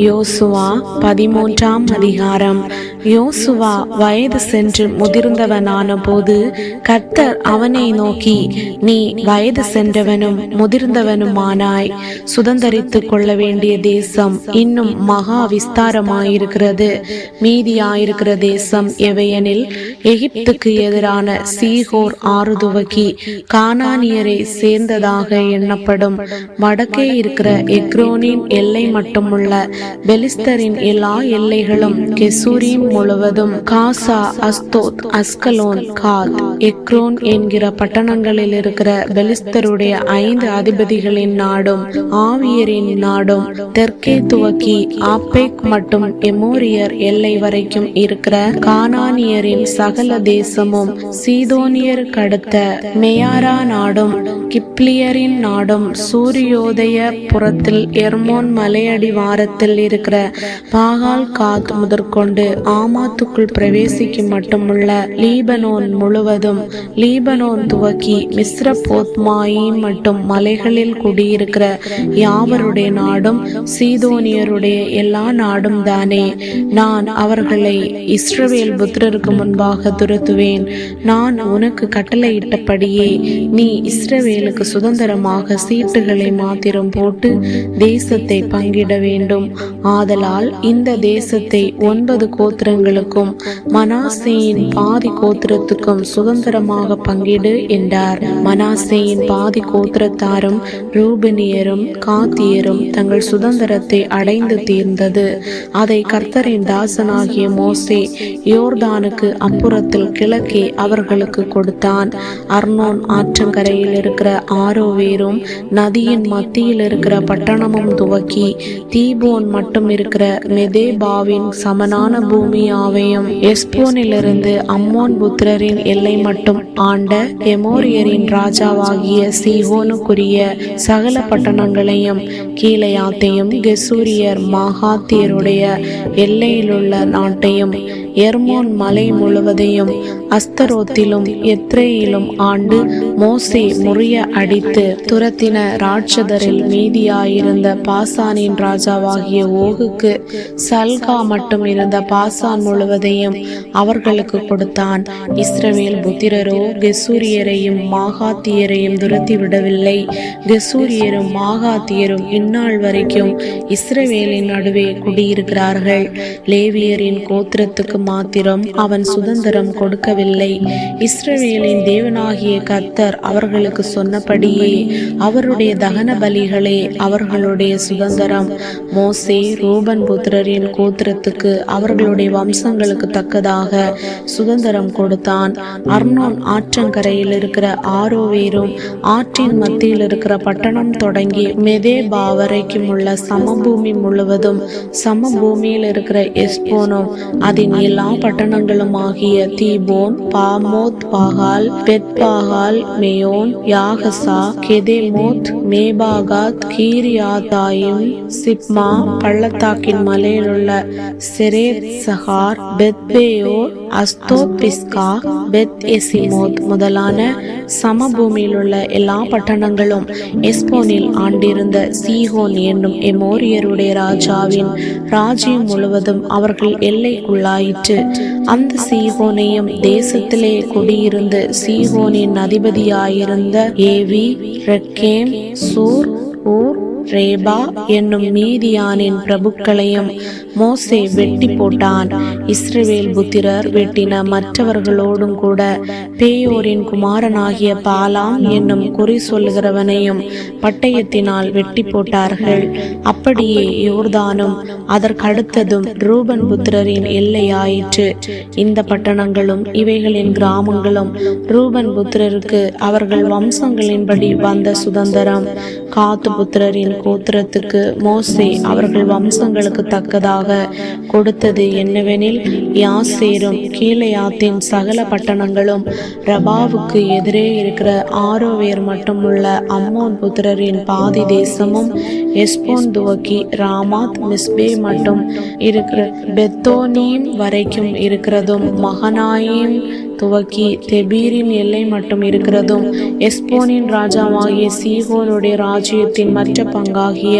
யோசுவா பதிமூன்றாம் அதிகாரம். யோசுவா வயது சென்று முதிர்ந்தவனான போது கர்த்தர் அவனை நோக்கி நீ வயது சென்றவனும் முதிர்ந்தவனுமானாய். சுதந்தரித்துக் கொள்ள வேண்டிய தேசம் இன்னும் மகா விஸ்தாரமாயிருக்கிறது. மீதியாயிருக்கிற தேசம் எவையெனில் எகிப்துக்கு எதிரான சீகோர் ஆறு துவக்கி கானானியரை சேர்ந்ததாக எண்ணப்படும். வடக்கே இருக்கிற எக்ரோனின் எல்லை மட்டுமுள்ள பெலிஸ்தரின் எல்லா எல்லைகளும் கெசூரின் முழுவதும் காசா அஸ்தோத் அஸ்கலோன் காத் எக்ரோன் என்கிற பட்டணங்களில் இருக்கிற பெலிஸ்தருடைய ஐந்து அதிபதிகளின் நாடும் ஆவியரின் நாடும் தெற்கே துவக்கி ஆப்பேக் மற்றும் எமோரியர் எல்லை வரைக்கும் இருக்கிற கானானியரின் சகல தேசமும் சீதோனியருக்கு அடுத்த மெயாரா நாடும் கிப்ளியரின் நாடும் சூரியோதய புறத்தில் எர்மோன் மலையடி வாரத்தில் சொல்லியிருக்கிற பாகால் காத் முதற்கொண்டு ஆமாத்துக்குள் பிரவேசிக்கும் மட்டுமுள்ள லீபனோன் முழுவதும் லீபனோன் துவக்கி மிஸ்ர போத்மாயி மற்றும் மலைகளில் குடியிருக்கிற யாவருடைய நாடும் சீதோனியருடைய எல்லா நாடும் தானே. நான் அவர்களை இஸ்ரவேல் புத்திரருக்கு முன்பாக துரத்துவேன். நான் உனக்கு கட்டளையிட்டபடியே நீ இஸ்ரவேலுக்கு சுதந்திரமாக சீட்டுகளை மாத்திரம் போட்டு தேசத்தை பங்கிட வேண்டும். ஆதலால் இந்த தேசத்தை ஒன்பது கோத்திரங்களுக்கும் மனாசேயின் பாதி கோத்திரத்துக்கும் சுதந்திரமாக பங்கிடு என்றார். மனாசேயின் பாதி கோத்திரத்தாரும் ரூபனியரும் காத்தியரும் தங்கள் சுதந்திரத்தை அடைந்து தீர்ந்தது. அதை கர்த்தரின் தாசனாகிய மோசே யோர்தானுக்கு அப்புறத்தில் கிழக்கே அவர்களுக்கு கொடுத்தான். அர்னோன் ஆற்றங்கரையில் இருக்கிற ஆரோவேரும் நதியின் மத்தியில் இருக்கிற பட்டணமும் துவக்கி தீபோன் மட்டும் இருக்கிற மெதேபாவின் சமனான பூமியாவையும் எஸ்போனிலிருந்து அம்மோன் புத்திரரின் எல்லை மட்டும் ஆண்ட எமோரியரின் ராஜாவாகிய சீகோனுக்குரிய சகல பட்டணங்களையும் கீழையாத்தையும் கெசூரியர் மாகாத்தியருடைய எல்லையிலுள்ள நாட்டையும் எர்மோன் மலை முழுவதையும் அஸ்தரோத்திலும் எத்ரேயிலும் ஆண்டு மோசே முறிய அடித்து துரத்தின ராட்சதரில் மீதியாயிருந்த பாசானின் ராஜாவாகிய ஓகுக்கு சல்கா மட்டும் இருந்த பாசான் முழுவதையும் அவர்களுக்கு கொடுத்தான். இஸ்ரவேல் புத்திரரோ கெசூரியரையும் மாகாத்தியரையும் துரத்தி விடவில்லை. கெசூரியரும் மாகாத்தியரும் இந்நாள் வரைக்கும் இஸ்ரவேலின் நடுவே குடியிருக்கிறார்கள். லேவியரின் கோத்திரத்துக்கு மாத்திரம் அவன் சுதந்திரம் கொடுக்கவில்லை. இஸ்ரவேலின் தேவனாகிய கத்தர் அவர்களுக்கு சொன்னபடியே அவருடைய தகன பலிகளே அவர்களுடைய சுதந்திரம். மோசே ரூபன் புத்திரரின் கோத்திரத்துக்கு அவர்களுடைய வம்சங்களுக்கு தக்கதாக சுதந்திரம் கொடுத்தான். அர்னோன் ஆற்றங்கரையில் இருக்கிற ஆரோவேரும் ஆற்றின் மத்தியில் இருக்கிற பட்டணம் தொடங்கி மெதேபா வரைக்கும் உள்ள சமபூமி முழுவதும் சமபூமியில் இருக்கிற எஸ்போனும் அதன் எல்லா பட்டணங்களும் ஆகிய தீபோன் பாமோத் பாகால் பெத்பாகால் மேயோன் யாகசா கெதேமோத் மேபாகாத் கீரியாதாயும் சிப்மா பள்ளத்தாக்கின் மலையிலுள்ள செரேத் சஹார் பெத்பேயோ அஸ்தோபிஸ்கா பெத் எசிமோத் முதலான சமபூமியில் உள்ள எல்லா பட்டணங்களும் எஸ்போனில் ஆண்டிருந்த சீஹோன் என்னும் எமோரியருடைய ராஜாவின் ராஜ்யம் முழுவதும் அவர்கள் எல்லைக்குள்ளாயிற்று. அந்த சீஹோனையும் தேசத்திலே குடியிருந்து சீஹோனின் அதிபதியாயிருந்த ஏவி ரெக்கேம் சூர் ஊர் ரேபா என்னும் மீதியானின் பிரபுக்களையும் மோசே வெட்டி போட்டான். இஸ்ரவேல் புத்திரர் வெட்டின மற்றவர்களோடும் கூட பேயோரின் குமாரனாகிய பாலாம் என்னும் குறி சொல்லுகிறவனையும் பட்டயத்தினால் வெட்டி போட்டார்கள். அப்படியே யோர்தானும் அதற்கடுத்ததும் ரூபன் புத்திரரின் எல்லையாயிற்று. இந்த பட்டணங்களும் இவைகளின் கிராமங்களும் ரூபன் புத்திரருக்கு அவர்கள் வம்சங்களின்படி வந்த சுதந்திரம். காத்து புத்திரரின் கோத்திரத்துக்கு மோசே அவர்கள் வம்சங்களுக்கு தக்கதாக கொடுத்தது என்னவெனில் யாசேரும் கீழையாத்தின் சகல பட்டணங்களும் ரபாவுக்கு எதிரே இருக்கிற ஆரோவேர் மட்டுமுள்ள அம்மோன் புத்திரரின் பாதி தேசமும் எஸ்போன் துவக்கி ராமாத் மிஸ்பே மட்டும் இருக்கிற பெத்தோனீம் வரைக்கும் இருக்கிறதும் மகனாயின் துவக்கி தெபீரின் எல்லை மட்டும் இருக்கிறதும் எஸ்போனின் ராஜாவாகிய சீகோனுடைய ராஜ்யத்தின் மற்ற பங்காகிய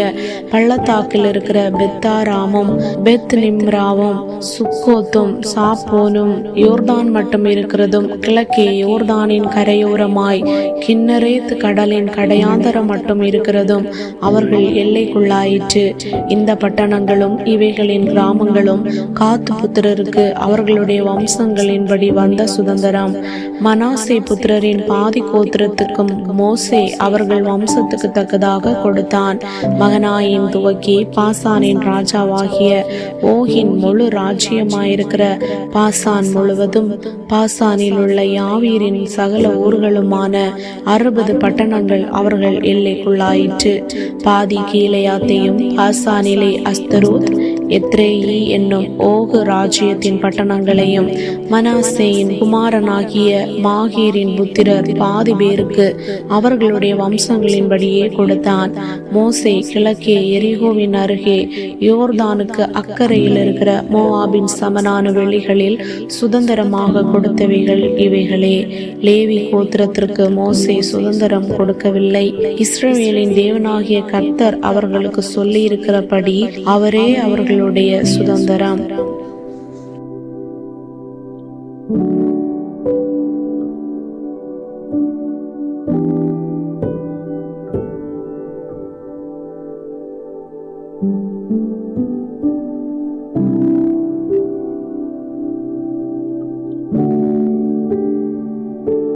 பள்ளத்தாக்கில் இருக்கிற பெத்தாராமும் பெத் நிம்ராவும் சுக்கோத்தும் சாப்போனும் யோர்தான் மட்டும் இருக்கிறதும் கிழக்கே யோர்தானின் கரையோரமாய் கிண்ணரேத் கடலின் கடையாந்தரம் மட்டும் இருக்கிறதும் அவர்கள் எல்லைக்குள்ளாயிற்று. இந்த பட்டணங்களும் இவைகளின் கிராமங்களும் காத்து புத்திரருக்கு அவர்களுடைய வம்சங்களின்படி வந்த சுதந்திரம் மனாசே புத்திரரின் பாதி கோத்திரத்துக்கும் மோசே அவர்கள் வம்சத்துக்கு தக்கதாக கொடுத்தான். மகனாயின் துவக்கி பாசானின் ராஜாவாகிய ஓகின் முழு ராஜ்யமாயிருக்கிற பாசான் முழுவதும் பாசானில் உள்ள யாவீரின் சகல ஊர்களுமான அறுபது பட்டணங்கள் அவர்கள் எல்லைக்குள்ளாயிற்று. பாதி கீழையாத்தையும் பாசானிலே அஸ்தரூத் எத்ரேயி என்னும் ஓகு ராஜ்யத்தின் பட்டணங்களையும் மனாசேயின் குமாரனாகிய மாகீரின் புத்திரர் பாதி பேருக்கு அவர்களுடைய வம்சங்களின்படியே கொடுத்தான். மோசே கிழக்கே எரிகோவின் அருகே யோர்தானுக்கு அக்கறையில் இருக்கிற மோவாபின் சமனான வெளிகளில் சுதந்திரமாக கொடுத்தவைகள் இவைகளே. லேவி கோத்திரத்திற்கு மோசே சுதந்திரம் கொடுக்கவில்லை. இஸ்ரேலின் தேவனாகிய கர்த்தர் அவர்களுக்கு சொல்லியிருக்கிறபடி அவரே அவர்கள் அவர்களுடைய சுதந்திரம்.